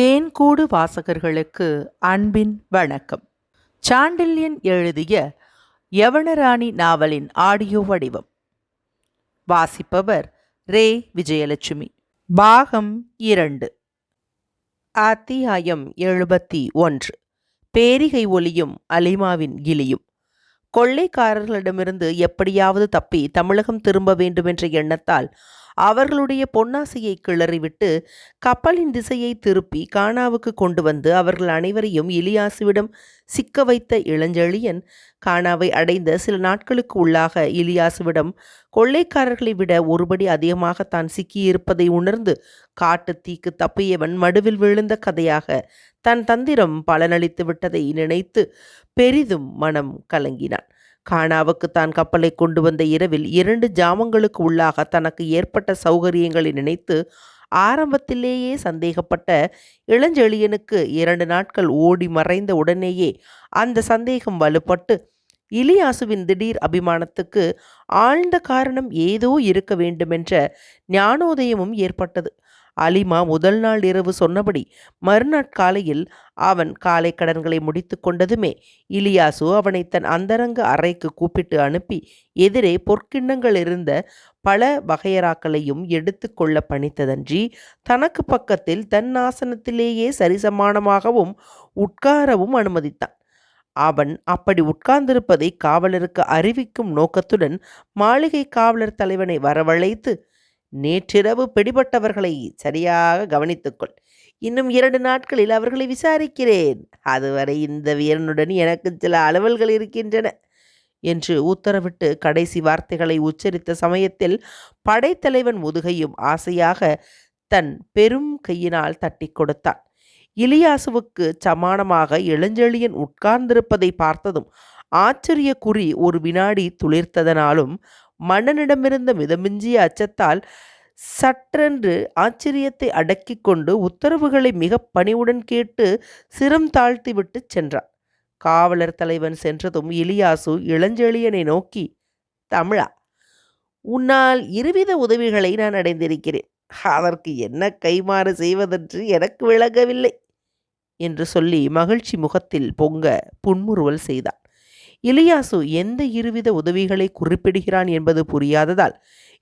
தேன்கூடு வாசகர்களுக்கு அன்பின் வணக்கம். சாண்டில்யன் எழுதிய யவனராணி நாவலின் ஆடியோ வடிவம். வாசிப்பவர் ரே. விஜயலட்சுமி. பாகம் இரண்டு. அத்தியாயம் எழுபத்தி ஒன்று. பேரிகை ஒலியும் அலிமாவின் கிளியும். கொள்ளைக்காரர்களிடமிருந்து எப்படியாவது தப்பி தமிழகம் திரும்ப வேண்டுமென்ற எண்ணத்தால் அவர்களுடைய பொன்னாசையை கிளறிவிட்டு கப்பலின் திசையை திருப்பி கானாவுக்கு கொண்டு வந்து அவர்கள் அனைவரையும் இலியாசுவிடம் சிக்க வைத்த இளஞ்செழியன் கானாவை அடைந்த சில நாட்களுக்கு உள்ளாக இலியாசுவிடம் கொள்ளைக்காரர்களை விட ஒருபடி அதிகமாக தான் சிக்கியிருப்பதை உணர்ந்து காட்டு தீக்கு தப்பியவன் மடுவில் விழுந்த கதையாக தன் தந்திரம் பலனளித்து விட்டதை நினைத்து பெரிதும் மனம் கலங்கினான். கானாவுக்கு தான் கப்பலை கொண்டு வந்த இரவில் இரண்டு ஜாமங்களுக்கு உள்ளாக தனக்கு ஏற்பட்ட சௌகரியங்களை நினைத்து ஆரம்பத்திலேயே சந்தேகப்பட்ட இளஞ்செழியனுக்கு இரண்டு நாட்கள் ஓடி மறைந்த உடனேயே அந்த சந்தேகம் வலுப்பட்டு இலியாசுவின் திடீர் அபிமானத்துக்கு ஆழ்ந்த காரணம் ஏதோ இருக்க வேண்டுமென்ற ஞானோதயமும் ஏற்பட்டது. அலிமா முதல் நாள் இரவு சொன்னபடி மறுநாட்காலையில் அவன் காலை கடன்களை முடித்து கொண்டதுமே இலியாசு அவனை தன் அந்தரங்க அறைக்கு கூப்பிட்டு அனுப்பி எதிரே பொற்கிண்ணங்கள் இருந்த பல வகையராக்களையும் எடுத்து கொள்ள பணித்ததன்றி தனக்கு பக்கத்தில் தன் ஆசனத்திலேயே சரிசமானமாகவும் உட்காரவும் அனுமதித்தான். அவன் அப்படி உட்கார்ந்திருப்பதை காவலருக்கு அறிவிக்கும் நோக்கத்துடன் மாளிகை காவலர் தலைவனை வரவழைத்து நேற்றிரவு பிடிபட்டவர்களை சரியாக கவனித்துக்கொள். இன்னும் இரண்டு நாட்களில் அவர்களை விசாரிக்கிறேன். அதுவரை இந்த வீரனுடன் எனக்கு சில அலுவல்கள் இருக்கின்றன என்று உத்தரவிட்டு கடைசி வார்த்தைகளை உச்சரித்த சமயத்தில் படைத்தலைவன் முதுகையும் ஆசையாக தன் பெரும் கையினால் தட்டி கொடுத்தான். இலியாசுவுக்கு சமானமாக இளஞ்செழியன் உட்கார்ந்திருப்பதை பார்த்ததும் ஆச்சரிய குறி ஒரு வினாடி துளிர்த்ததனாலும் மன்னனிடமிருந்த மிதமிஞ்சிய அச்சத்தால் சற்றென்று ஆச்சரியத்தை அடக்கி கொண்டு உத்தரவுகளை மிக பணிவுடன் கேட்டு சிரம் தாழ்த்திவிட்டு சென்றான். காவலர் தலைவன் சென்றதும் இலியாசு இளஞ்செழியனை நோக்கி தமிழா உன்னால் இருவித உதவிகளை நான் அடைந்திருக்கிறேன். அதற்கு என்ன கைமாறு செய்வதென்று எனக்கு விளங்கவில்லை என்று சொல்லி மகிழ்ச்சி முகத்தில் பொங்க புன்முறுவல் செய்தான். இலியாசு எந்த இருவித உதவிகளை குறிப்பிடுகிறான் என்பது புரியாததால்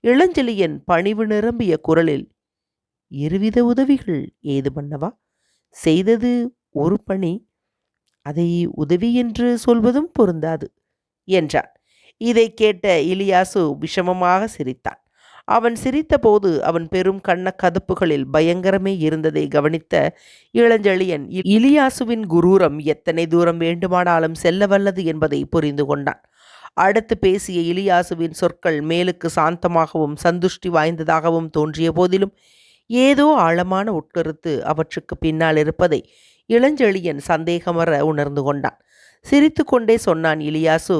இளஞ்செழியன் பணிவு நிரம்பிய குரலில் இருவித உதவிகள் ஏது பண்ணவா? செய்தது ஒரு பணி அதை உதவி என்று சொல்வதும் பொருந்தாது என்றான். இதை கேட்ட இலியாசு விஷமமாக சிரித்தான். அவன் சிரித்தபோது அவன் பெரும் கண்ண கதப்புகளில் பயங்கரமே இருந்ததை கவனித்த இளஞ்செழியன் இலியாசுவின் குரூரம் எத்தனை தூரம் வேண்டுமானாலும் செல்ல வல்லது என்பதை புரிந்து கொண்டான். அடுத்து பேசிய இலியாசுவின் சொற்கள் மேலுக்கு சாந்தமாகவும் சந்துஷ்டி வாய்ந்ததாகவும் தோன்றிய போதிலும் ஏதோ ஆழமான உட்கருத்து அவற்றுக்கு பின்னால் இருப்பதை இளஞ்செழியன் சந்தேகமற உணர்ந்து கொண்டான். சிரித்து கொண்டே சொன்னான் இலியாசு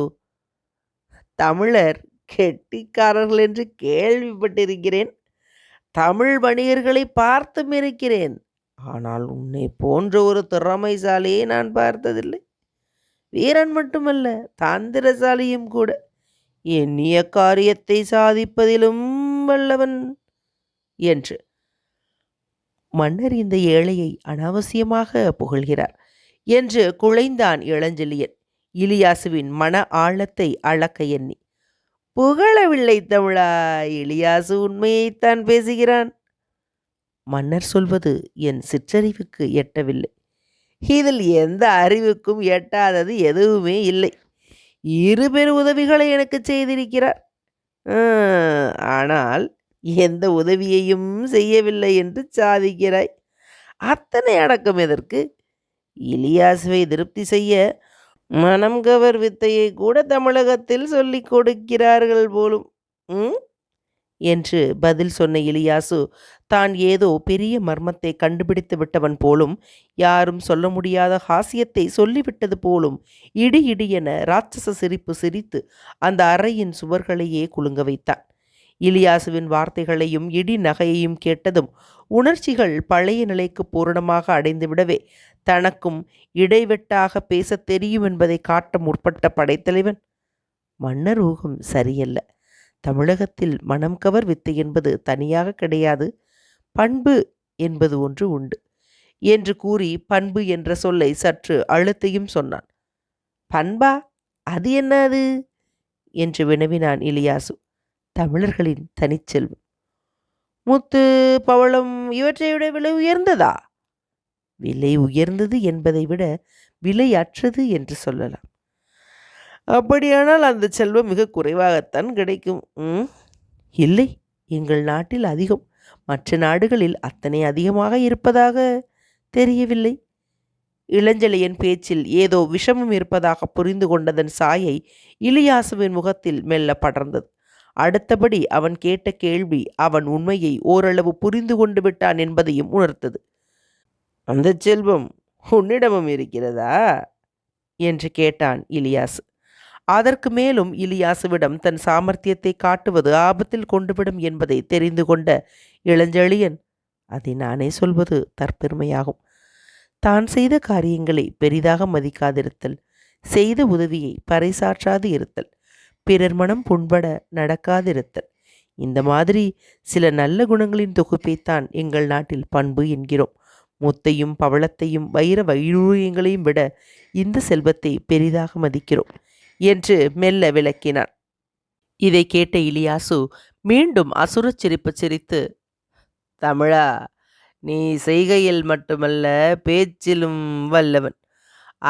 தமிழர் கெட்டிக்காரர்கள் என்று கேள்விப்பட்டிருக்கிறேன். தமிழ் வணிகர்களை பார்த்தும் இருக்கிறேன். ஆனால் உன்னை போன்ற ஒரு திறமைசாலியை நான் பார்த்ததில்லை. வீரன் மட்டுமல்ல தாந்திரசாலியும் கூட. எண்ணிய காரியத்தை சாதிப்பதிலும் வல்லவன் என்று. மன்னர் இந்த ஏழையை அனாவசியமாக புகழ்கிறார் என்று குழைந்தான் இளஞ்செழியன். இலியாசுவின் மன ஆழத்தை அளக்க எண்ணி. புகழவில்லை தமிழா இலியாசு உண்மையைத்தான் பேசுகிறான். மன்னர் சொல்வது என் சிற்றறிவுக்கு எட்டவில்லை. இதில் எந்த அறிவுக்கும் எட்டாதது எதுவுமே இல்லை. இருபெரு உதவிகளை எனக்கு செய்திருக்கிறார். ஆனால் எந்த உதவியையும் செய்யவில்லை என்று சாதிக்கிறாய். அத்தனை அடக்கம் எதற்கு? இலியாசுவை திருப்தி செய்ய மனம் கவர் வித்தையை கூட தமிழகத்தில் சொல்லிக் கொடுக்கிறார்கள் போலும். என்று பதில் சொன்ன இலியாசு தான் ஏதோ பெரிய மர்மத்தை கண்டுபிடித்து விட்டவன் போலும் யாரும் சொல்ல முடியாத ஹாசியத்தை சொல்லிவிட்டது போலும் இடி இடி என ராட்சச சிரிப்பு சிரித்து அந்த அறையின் சுவர்களையே குலுங்க வைத்தான். இலியாசுவின் வார்த்தைகளையும் இடி நகையையும் கேட்டதும் உணர்ச்சிகள் பழைய நிலைக்கு பூரணமாக அடைந்துவிடவே தனக்கும் இடைவெட்டாக பேசத் தெரியும் என்பதை காட்ட முற்பட்ட படைத்தலைவன்? மன்னர் ஊகம் சரியல்ல. தமிழகத்தில் மனம் கவர் வித்தை என்பது தனியாக கிடையாது. பண்பு என்பது ஒன்று உண்டு. என்று கூறி பண்பு என்ற சொல்லை சற்று அழுத்தையும் சொன்னான். பண்பா? அது என்ன அது என்று வினவினான் இலியாசு தமிழர்களின் தனிச்செல்வம். முத்து பவளம் இவற்றை விட விலை உயர்ந்ததா? விலை உயர்ந்தது என்பதை விட விலை அற்றது என்று சொல்லலாம். அப்படியானால் அந்த செல்வம் மிக குறைவாகத்தான் கிடைக்கும். ம் இல்லை எங்கள் நாட்டில் அதிகம். மற்ற நாடுகளில் அத்தனை அதிகமாக இருப்பதாக தெரியவில்லை. இளஞ்செழியன் பேச்சில் ஏதோ விஷமம் இருப்பதாக புரிந்து கொண்டதன் சாயை இலியாசுவின் முகத்தில் மெல்ல படர்ந்தது. அடுத்தபடி அவன் கேட்ட கேள்வி அவன் உண்மையை ஓரளவு புரிந்து கொண்டு விட்டான் என்பதையும் உணர்த்தது. அந்த செல்வம் உன்னிடமும் இருக்கிறதா? என்று கேட்டான் இலியாஸ். அதற்கு மேலும் இலியாசுவிடம் தன் சாமர்த்தியத்தை காட்டுவது ஆபத்தில் கொண்டுவிடும் என்பதை தெரிந்து கொண்ட இளஞ்செழியன் அதை நானே சொல்வது தற்பெருமையாகும். தான் செய்த காரியங்களை பெரிதாக மதிக்காதிருத்தல் செய்த உதவியை பறைசாற்றாது இருத்தல் பிறர் மனம் புண்பட நடக்காதிருத்தல். இந்த மாதிரி சில நல்ல குணங்களின் தொகுப்பைத்தான் எங்கள் நாட்டில் பண்பு என்கிறோம். முத்தையும் பவளத்தையும் வைர வைடூரியங்களையும் விட இந்த செல்வத்தை பெரிதாக மதிக்கிறோம் என்று மெல்ல விளக்கினான். இதை கேட்ட இலியாசு மீண்டும் அசுரச் சிரிப்பு சிரித்து தமிழா நீ செய்கையில் மட்டுமல்ல பேச்சிலும் வல்லவன்.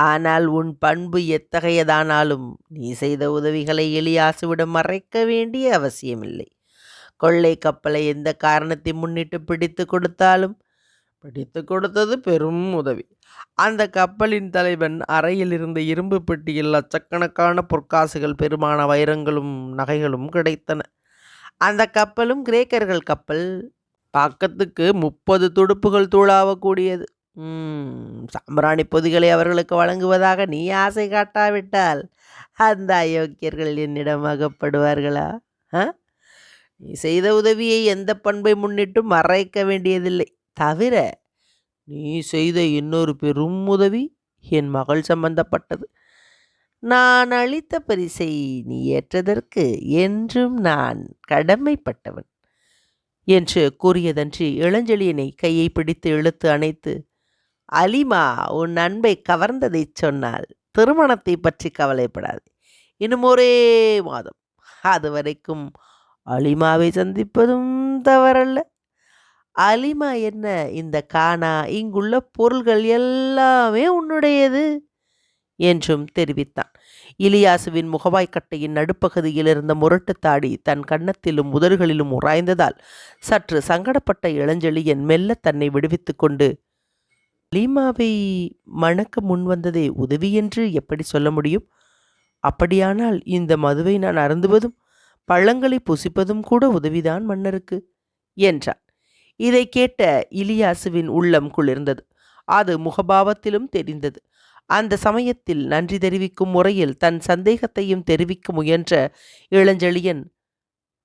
ஆனால் உன் பண்பு எத்தகையதானாலும் நீ செய்த உதவிகளை எலியாசுவிடம் மறைக்க வேண்டிய அவசியமில்லை. கொள்ளை கப்பலை எந்த காரணத்தை முன்னிட்டு பிடித்து கொடுத்தாலும் பிடித்து கொடுத்தது பெரும் உதவி. அந்த கப்பலின் தலைவன் அறையில் இருந்த இரும்பு பெட்டியில் லட்சக்கணக்கான பொற்காசுகள் பெருமான வைரங்களும் நகைகளும் கிடைத்தன. அந்த கப்பலும் கிரேக்கர்கள் கப்பல். பக்கத்துக்கு முப்பது துடுப்புகள் தூளாவக்கூடியது. சாம்பிராணி பொதிகளை அவர்களுக்கு வழங்குவதாக நீ ஆசை காட்டாவிட்டால் அந்த அயோக்கியர்கள் என்னிடம் அகப்படுவார்களா? நீ செய்த உதவியை எந்த பண்பை முன்னிட்டும் மறைக்க வேண்டியதில்லை. தவிர நீ செய்த இன்னொரு பெரும் உதவி என் மகள் சம்பந்தப்பட்டது. நான் அளித்த பரிசை நீ ஏற்றதற்கு என்றும் நான் கடமைப்பட்டவன் என்று கூறியதன்றி இளஞ்செழியனை கையை பிடித்து இழுத்து அணைத்து அலிமா உன் அன்பை கவர்ந்ததைச் சொன்னால் திருமணத்தை பற்றி கவலைப்படாதே. இன்னும் ஒரே மாதம். அது வரைக்கும் அலிமாவை சந்திப்பதும் தவறல்ல. அலிமா என்ன? இந்த கானா இங்குள்ள பொருள்கள் எல்லாமே உன்னுடையது என்றும் தெரிவித்தான். இலியாசுவின் முகவாய்க்கட்டையின் நடுப்பகுதியில் இருந்த முரட்டுத் தாடி தன் கன்னத்திலும் உதடுகளிலும் உராய்ந்ததால் சற்று சங்கடப்பட்ட இளஞ்செழியன் மெல்ல தன்னை விடுவித்து கொண்டு லீமாவை மணக்க முன்வந்ததே உதவி என்று எப்படி சொல்ல முடியும்? அப்படியானால் இந்த மதுவை நான் அருந்துவதும் பழங்களை புசிப்பதும் கூட உதவிதான் மன்னருக்கு என்றார் இதை கேட்ட இலியாசுவின் உள்ளம் குளிர்ந்தது. அது முகபாவத்திலும் தெரிந்தது. அந்த சமயத்தில் நன்றி தெரிவிக்கும் முறையில் தன் சந்தேகத்தையும் தெரிவிக்க முயன்ற இளஞ்செழியன்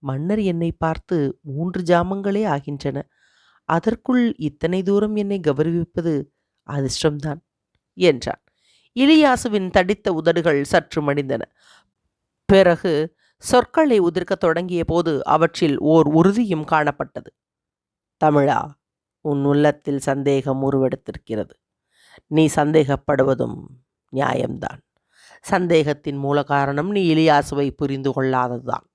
மன்னர் என்னை பார்த்து மூன்று ஜாமங்களே ஆகின்றன. அதற்குள் இத்தனை தூரம் என்னை கௌரவிப்பது அதிர்ஷ்டம்தான் என்றான். இலியாசுவின் தடித்த உதடுகள் சற்று மடிந்தன. பிறகு சொற்களை உதிர்க்கத் தொடங்கிய போது அவற்றில் ஓர் உறுதியும் காணப்பட்டது. தமிழா உன் உள்ளத்தில் சந்தேகம் உருவெடுத்திருக்கிறது. நீ சந்தேகப்படுவதும் நியாயம்தான். சந்தேகத்தின் மூல காரணம் நீ இலியாசுவை புரிந்து கொள்ளாததுதான்.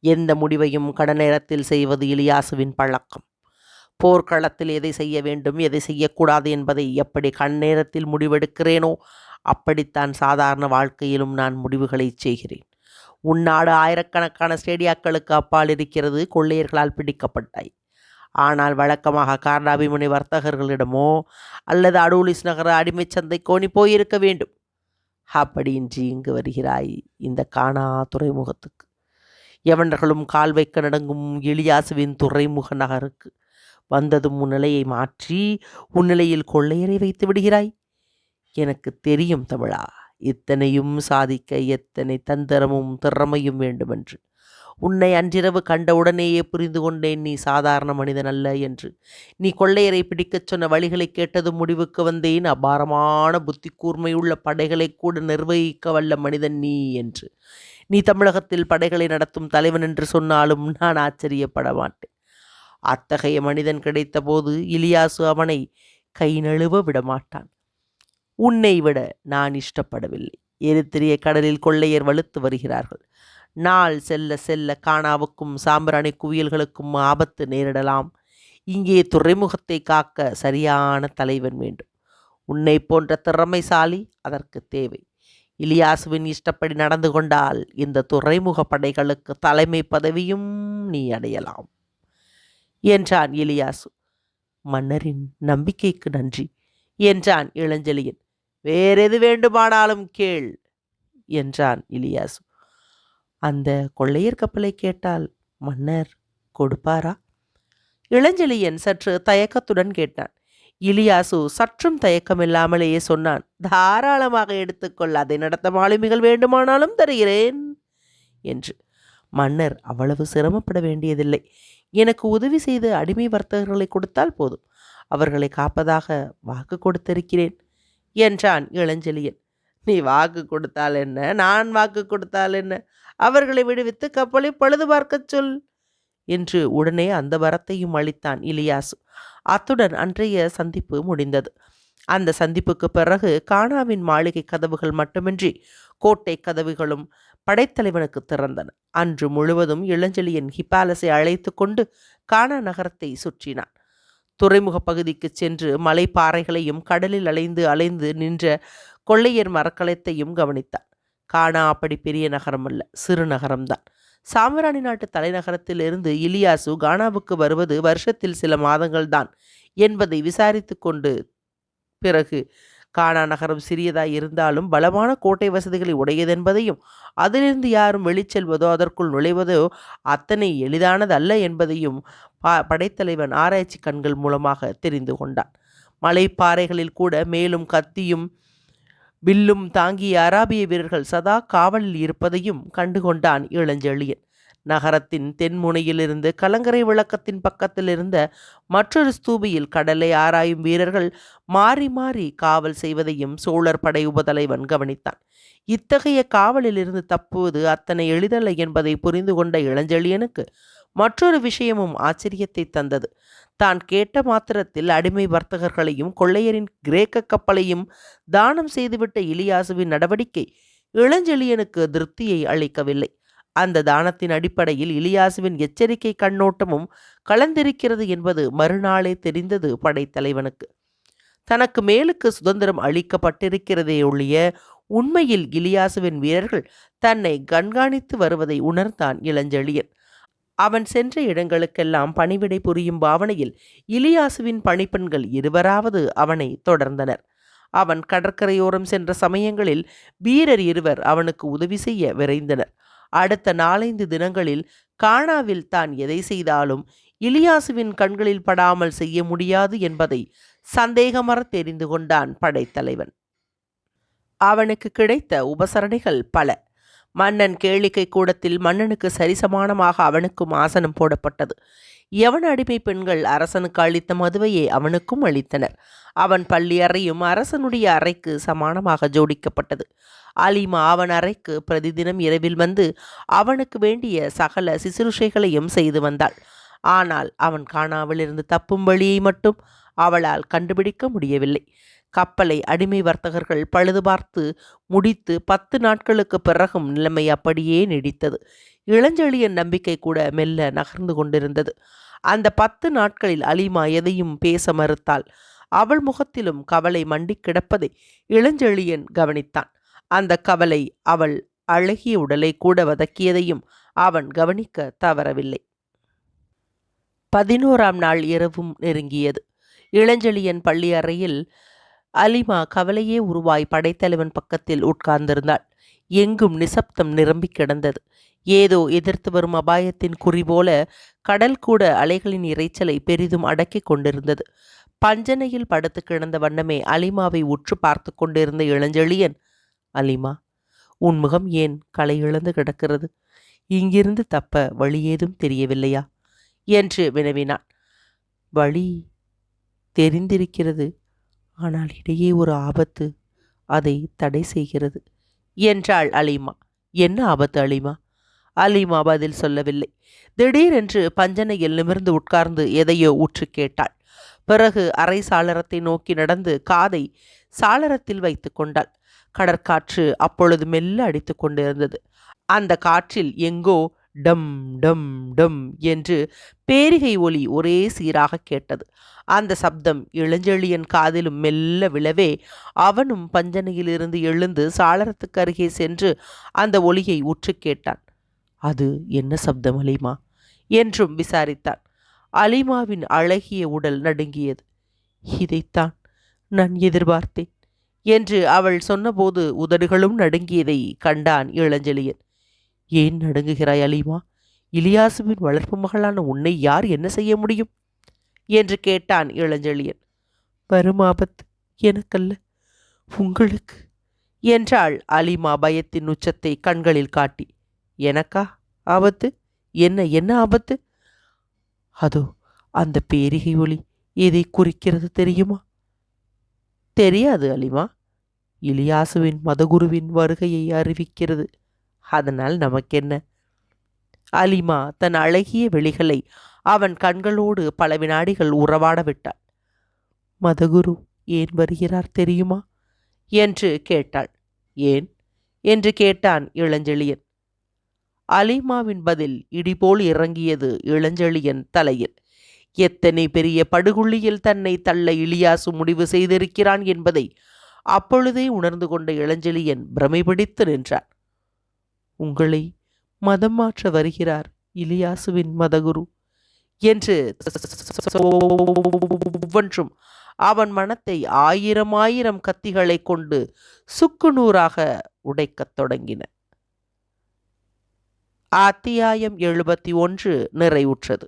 எந்த முடிவையும் கடநேரத்தில் செய்வது இலியாசுவின் பழக்கம். போர்க்களத்தில் எதை செய்ய வேண்டும் எதை செய்யக்கூடாது என்பதை எப்படி கண்ணேரத்தில் முடிவெடுக்கிறேனோ அப்படித்தான் சாதாரண வாழ்க்கையிலும் நான் முடிவுகளை செய்கிறேன். உன்னாடு ஆயிரக்கணக்கான ஸ்டேடியாக்களுக்கு அப்பால் இருக்கிறது கொள்ளையர்களால் பிடிக்கப்பட்டாய். ஆனால் வழக்கமாக கார்னாபிமுனை வர்த்தகர்களிடமோ அல்லது அடூலிஸ் நகர அடிமைச் சந்தைக்கோ நீ போயிருக்க வேண்டும். அப்படியின்றி இங்கு வருகிறாய் இந்த காணா துறைமுகத்துக்கு. எவனர்களும் கால் வைக்க நடங்கும் எலியாசுவின் துறைமுக நகருக்கு. வந்ததும் உன் நிலையை மாற்றி உன் நிலையில் கொள்ளையரை வைத்து விடுகிறாய். எனக்கு தெரியும் தமிழா இத்தனையும் சாதிக்க எத்தனை தந்திரமும் திறமையும் வேண்டுமென்று. உன்னை அன்றிரவு கண்டவுடனேயே புரிந்து கொண்டேன் நீ சாதாரண மனிதன் அல்ல என்று. நீ கொள்ளையரை பிடிக்கச் சொன்ன வழிகளை கேட்டதும் முடிவுக்கு வந்தேன். அபாரமான புத்தி கூர்மையுள்ள படைகளை கூட நிர்வகிக்க வல்ல மனிதன் நீ என்று. நீ தமிழகத்தில் படைகளை நடத்தும் தலைவன் என்று சொன்னாலும் நான் ஆச்சரியப்பட மாட்டேன். அத்தகைய மனிதன் கிடைத்தபோது இலியாசு அவனை கை நழுவ விடமாட்டான் உன்னை விட நான் இஷ்டப்படவில்லை. எரித்திரிய கடலில் கொள்ளையர் வலுத்து வருகிறார்கள். நாள் செல்ல செல்ல காணாவுக்கும் சாம்பிராணி குவியல்களுக்கும் ஆபத்து நேரிடலாம். இங்கே துறைமுகத்தை காக்க சரியான தலைவன் வேண்டும். உன்னை போன்ற திறமைசாலி அதற்கு தேவை. இலியாசுவின் இஷ்டப்படி நடந்து கொண்டால் இந்த துறைமுக படைகளுக்கு தலைமை பதவியும் நீ அடையலாம். என்றான் இலியாசு. மன்னரின் நம்பிக்கைக்கு நன்றி. என்றான் இளஞ்செழியன். வேறெது வேண்டுமானாலும் கேள் என்றான் இலியாசு. அந்த கொள்ளையர் கப்பலை கேட்டால் மன்னர் கொடுப்பாரா? இளஞ்செழியன் சற்று தயக்கத்துடன் கேட்டான். இலியாசு சற்றும் தயக்கமில்லாமலேயே சொன்னான் தாராளமாக எடுத்துக்கொள் அதை நடத்த மாலுமிகள் வேண்டுமானாலும் தருகிறேன் என்று. மன்னர் அவ்வளவு சிரமப்பட வேண்டியதில்லை. எனக்கு உதவி செய்து அடிமை வர்த்தகர்களை கொடுத்தால் போதும். அவர்களை காப்பதாக வாக்கு கொடுத்திருக்கிறேன் என்றான் இளஞ்செழியன். நீ வாக்கு கொடுத்தால் என்ன? நான் வாக்கு கொடுத்தால் என்ன? அவர்களை விடுவித்து கப்பலை பழுது பார்க்கச் சொல் என்று உடனே அந்த வரத்தையும் அளித்தான் இலியாசு. அத்துடன் அன்றைய சந்திப்பு முடிந்தது. அந்த சந்திப்புக்கு பிறகு கானாவின் மாளிகை கதவுகள் மட்டுமின்றி கோட்டை கதவுகளும் படைத்தலைவனுக்கு திறந்தன. அன்று முழுவதும் இளஞ்செழியன் ஹிபாலஸை அழைத்து கொண்டு கானா நகரத்தை சுற்றினான். துறைமுக பகுதிக்கு சென்று மலைப்பாறைகளையும் கடலில் அலைந்து அலைந்து நின்ற கொள்ளையர் மரக்கலத்தையும் கவனித்தான். கானா அப்படி பெரிய நகரம் அல்ல சிறு நகரம்தான். சாம்பிராணி நாட்டு தலைநகரத்தில் இருந்து இலியாசு கானாவுக்கு வருவது வருஷத்தில் சில மாதங்கள்தான் என்பதை விசாரித்து கொண்டு பிறகு கானா நகரம் சிறியதாய் இருந்தாலும் பலமான கோட்டை வசதிகளை உடையதென்பதையும் அதிலிருந்து யாரும் வெளிச்செல்வதோ அதற்குள் நுழைவதோ அத்தனை எளிதானது அல்ல என்பதையும் படைத்தலைவன் ஆராய்ச்சி கண்கள் மூலமாக தெரிந்து கொண்டான். மலைப்பாறைகளில் கூட மேலும் கத்தியும் வில்லும் தாங்கிய அராபிய வீரர்கள் சதா காவலில் இருப்பதையும் கண்டுகொண்டான் இளஞ்செழியன். நகரத்தின் தென்முனையிலிருந்து கலங்கரை விளக்கத்தின் பக்கத்தில் இருந்த மற்றொரு ஸ்தூபியில் கடலை ஆராயும் வீரர்கள் மாறி மாறி காவல் செய்வதையும் சோழர் படை உபதலைவன் கவனித்தான். இத்தகைய காவலிலிருந்து தப்புவது அத்தனை எளிதல்ல என்பதை புரிந்து கொண்ட இளஞ்செழியனுக்கு மற்றொரு விஷயமும் ஆச்சரியத்தை தந்தது. தான் கேட்ட மாத்திரத்தில் அடிமை வர்த்தகர்களையும் கொள்ளையரின் கிரேக்க கப்பலையும் தானம் செய்துவிட்ட இலியாசுவின் நடவடிக்கை இளஞ்செழியனுக்கு திருப்தியை அளிக்கவில்லை. அந்த தானத்தின் அடிப்படையில் இலியாசுவின் எச்சரிக்கை கண்ணோட்டமும் கலந்திருக்கிறது என்பது மறுநாளே தெரிந்தது படைத்தலைவனுக்கு. தனக்கு மேலுக்கு சுதந்திரம் அளிக்கப்பட்டிருக்கிறதே ஒழிய உண்மையில் இலியாசுவின் வீரர்கள் தன்னை கண்காணித்து வருவதை உணர்ந்தான் இளஞ்செழியன். அவன் சென்ற இடங்களுக்கெல்லாம் பணிவிடை புரியும் பாவனையில் இலியாசுவின் பணிப்பெண்கள் இருவராவது அவனை தொடர்ந்தனர். அவன் கடற்கரையோரம் சென்ற சமயங்களில் வீரர் இருவர் அவனுக்கு உதவி செய்ய விரைந்தனர். அடுத்த நாலைந்து தினங்களில் கானாவில் தான் எதை செய்தாலும் இலியாசுவின் கண்களில் படாமல் செய்ய முடியாது என்பதை சந்தேகமற தெரிந்து கொண்டான் படைத்தலைவன். அவனுக்கு கிடைத்த உபசரணைகள் பல. மன்னன் கேளிக்கை கூடத்தில் மன்னனுக்கு சரிசமானமாக அவனுக்கும் ஆசனம் போடப்பட்டது. எவன் அடிமை பெண்கள் அரசனுக்கு அளித்த மதுவையே அவனுக்கும் அளித்தனர். அவன் பள்ளி அறையும் அரசனுடைய அறைக்கு சமானமாக ஜோடிக்கப்பட்டது. அலிமா அவன் அறைக்கு பிரதிதினம் இரவில் வந்து அவனுக்கு வேண்டிய சகல சிசுருஷைகளையும் செய்து வந்தாள். ஆனால் அவன் காணாவிலிருந்து தப்பும் வழியை மட்டும் அவளால் கண்டுபிடிக்க முடியவில்லை. கப்பலை அடிமை வர்த்தகர்கள் பழுதுபார்த்து முடித்து பத்து நாட்களுக்கு பிறகும் நிலைமை அப்படியே நீடித்தது. இளஞ்செழியன் நம்பிக்கை கூட மெல்ல நகர்ந்து கொண்டிருந்தது. அந்த பத்து நாட்களில் அலிமா எதையும் பேச மறுத்தாள். அவள் முகத்திலும் கவலை மண்டி கிடப்பதை இளஞ்செழியன் கவனித்தான். அந்த கவலை அவள் அழகிய உடலை கூட வதக்கியதையும் அவன் கவனிக்க தவறவில்லை. பதினோராம் நாள் இரவும் நெருங்கியது. இளஞ்செழியன் பள்ளி அறையில் அலிமா கவலையே உருவாய் படைத்தலைவன் பக்கத்தில் உட்கார்ந்திருந்தாள். எங்கும் நிசப்தம் நிரம்பி கிடந்தது. ஏதோ எதிர்த்து வரும் அபாயத்தின் குறி போல கடல் கூட அலைகளின் இறைச்சலை பெரிதும் அடக்கிக் கொண்டிருந்தது. பஞ்சனையில் படுத்து கிடந்த வண்ணமே அலிமாவை உற்று பார்த்து கொண்டிருந்த இளஞ்செழியன் அலிமா உன் முகம் ஏன் களை இழந்து கிடக்கிறது? இங்கிருந்து தப்ப வழி ஏதும் தெரியவில்லையா? என்று வினவினான். வழி தெரிந்திருக்கிறது. ஆனால் இடையே ஒரு ஆபத்து அதை தடை செய்கிறது. என்றாள் அலிமா. என்ன ஆபத்து அலிமா? அலிமா பதில் சொல்லவில்லை. திடீரென்று பஞ்சனையில் நிமிர்ந்து உட்கார்ந்து எதையோ உற்று கேட்டாள். பிறகு அரை சாளரத்தை நோக்கி நடந்து காதை சாளரத்தில் வைத்து கொண்டாள். கடற்காற்று அப்பொழுது மெல்ல அடித்து கொண்டிருந்தது. அந்த காற்றில் எங்கோ டம் டம் டம் என்று பேரிகை ஒலி ஒரே சீராக கேட்டது. அந்த சப்தம் இளஞ்செழியன் காதிலும் மெல்ல விழவே அவனும் பஞ்சனையிலிருந்து எழுந்து சாளரத்துக்கு அருகே சென்று அந்த ஒளியை உற்று கேட்டான். அது என்ன சப்தம் அலிமா? என்றும் விசாரித்தான். அலிமாவின் அழகிய உடல் நடுங்கியது. இதைத்தான் நான் எதிர்பார்த்தேன் என்று அவள் சொன்னபோது உதடுகளும் நடுங்கியதை கண்டான் இளஞ்செழியன். ஏன் நடுங்குகிறாய் அலிமா? இலியாசுவின் வளர்ப்பு மகளான உன்னை யார் என்ன செய்ய முடியும்? என்று கேட்டான் இளஞ்செழியன். வரும் ஆபத்து எனக்கல்ல. உங்களுக்கு? என்றாள் அலிமா பயத்தின் உச்சத்தை கண்களில் காட்டி. எனக்கா? ஆபத்து? என்ன என்ன ஆபத்து? அதோ அந்த பேரிகை ஒளி எதை குறிக்கிறது தெரியுமா? தெரியாது அலிமா. இலியாசுவின் மதகுருவின் வருகையை அறிவிக்கிறது. அதனால் நமக்கென்ன? அலிமா தன் அழகிய வெளிகளை அவன் கண்களோடு பல வினாடிகள் உறவாட விட்டாள். மதகுரு ஏன் வருகிறார் தெரியுமா? என்று கேட்டாள். ஏன்? என்று கேட்டான் இளஞ்செழியன். அலிமாவின் பதில் இடிபோல் இறங்கியது இளஞ்செழியன் தலையில். எத்தனை பெரிய படுகுழியில் தன்னை தள்ள இலியாசு முடிவு செய்திருக்கிறான் என்பதை அப்பொழுதே உணர்ந்து கொண்ட இளஞ்செழியன் பிரமை பிடித்து நின்றான். உங்களை மதம் மாற்ற வருகிறார் இலியாசுவின் மதகுரு என்று ஒவ்வொன்றும் அவன் மனத்தை ஆயிரம் ஆயிரம் கத்திகளை கொண்டு சுக்குநூறாக உடைக்கத் தொடங்கின. அத்தியாயம் எழுபத்தி ஒன்று நிறைவுற்றது.